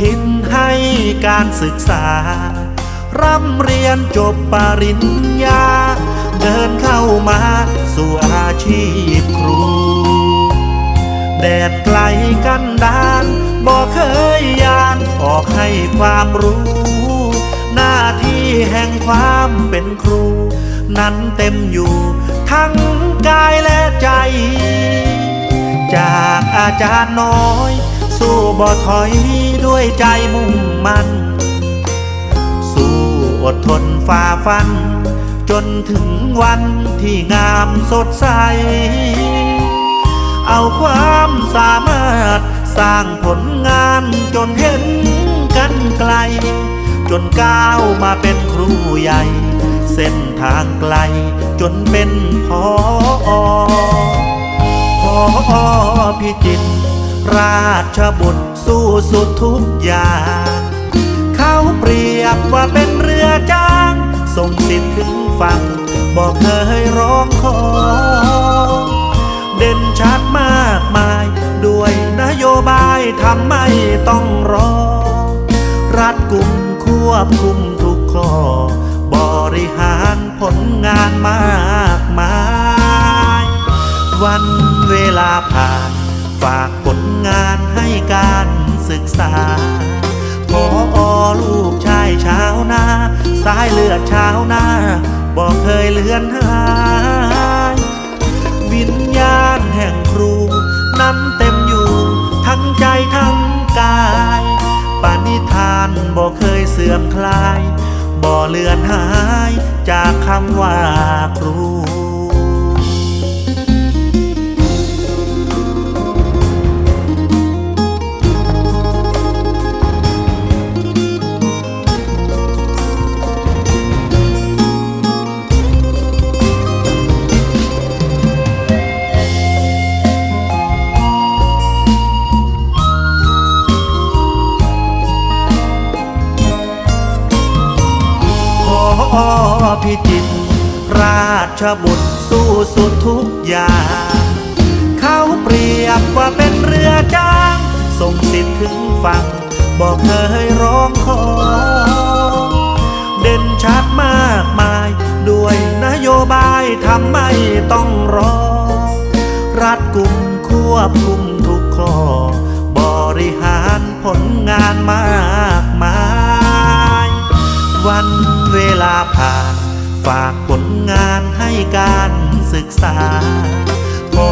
ทิศให้การศึกษา ร่ำเรียนจบปริญญา เดินเข้ามาสู่อาชีพครู แดดไกลกันดานบอกเคยยานออกให้ความรู้ หน้าที่แห่งความเป็นครู นั้นเต็มอยู่ทั้งกายและใจ จากอาจารย์น้อย สู้บ่ถอย ด้วยใจมุ่งมั่น สู้อดทนฝ่าฟัน จนถึงวันที่งามสดใส เอาความสามารถสร้างผลงานจนเห็นกันไกล จนก้าวมาเป็นครูใหญ่ เส้นทางไกลจนเป็นพอพอพิจิตร ราชบุตรสู้สุดทุกอย่าง เขาเปรียบว่าเป็นเรือจ้าง ส่งสิทธิ์ถึงฝั่ง บอกเคยร้องขอ เด่นชัดมากมาย ด้วยนโยบายทำไม่ต้องรอ รัดกุมควบคุมทุกข้อ บริหารผลงานมากมาย วันเวลาผ่าน ฝากผลงานให้การศึกษาพออลูกชายชาวนาสายเลือดชาวนาบอกเคยเลือนหายวิญญาณแห่งครู นั้นเต็มอยู่ทั้งใจทั้งกายปานิธานบ่เคยเสื่อมคลาย บ่เลือนหายจากคำว่าครู พิจิตรราชบุตรสู้สุดทุกอย่าง เขาเปรียบว่าเป็นเรือจ้าง ส่งสิทธิ์ถึงฝั่ง บอกเคยร้องขอ เด่นชัดมากมาย ด้วยนโยบายทำไม่ต้องรอ รัดกุมควบคุมทุกข้อ บริหารผลงานมากมาย วัน ฝากผลงานให้การศึกษาพอ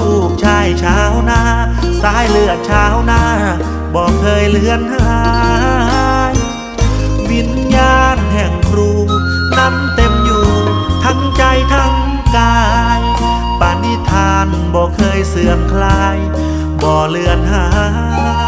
ลูกชายชาวนา สายเลือดชาวนา บอกเคยเลือนหาย วิญญาณแห่งครูนั้นเต็มอยู่ทั้งใจทั้งกายปานิธานบอกเคยเสื่อมคลาย บ่เลือนหาย